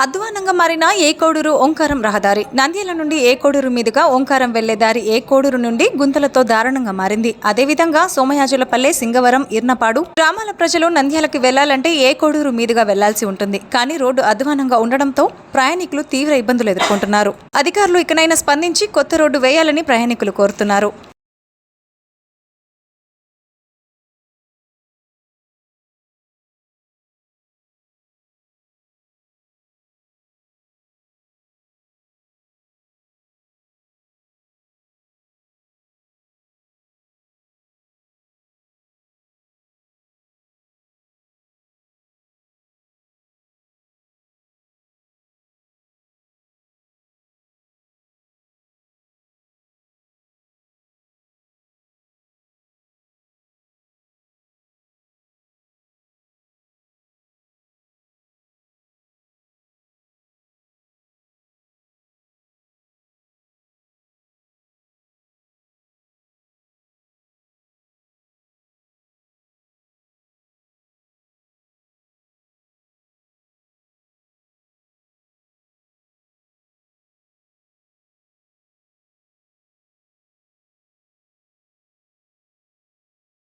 అధ్వానంగా మారిన ఏ కోడూరు ఓంకారం రహదారి. నంద్యాల నుండి ఏ కోడూరు మీదుగా ఓంకారం వెళ్ళే దారి ఏ కోడూరు నుండి గుంతలతో దారుణంగా మారింది. అదేవిధంగా సోమయాజులపల్లె సింగవరం ఇర్నపాడు గ్రామాల ప్రజలు నంద్యాలకు వెళ్ళాలంటే ఏ కోడూరు మీదుగా వెళ్ళాల్సి ఉంటుంది. కానీ రోడ్డు అధ్వానంగా ఉండడంతో ప్రయాణికులు తీవ్ర ఇబ్బందులు ఎదుర్కొంటున్నారు. అధికారులు ఇకనైనా స్పందించి కొత్త రోడ్డు వేయాలని ప్రయాణికులు కోరుతున్నారు.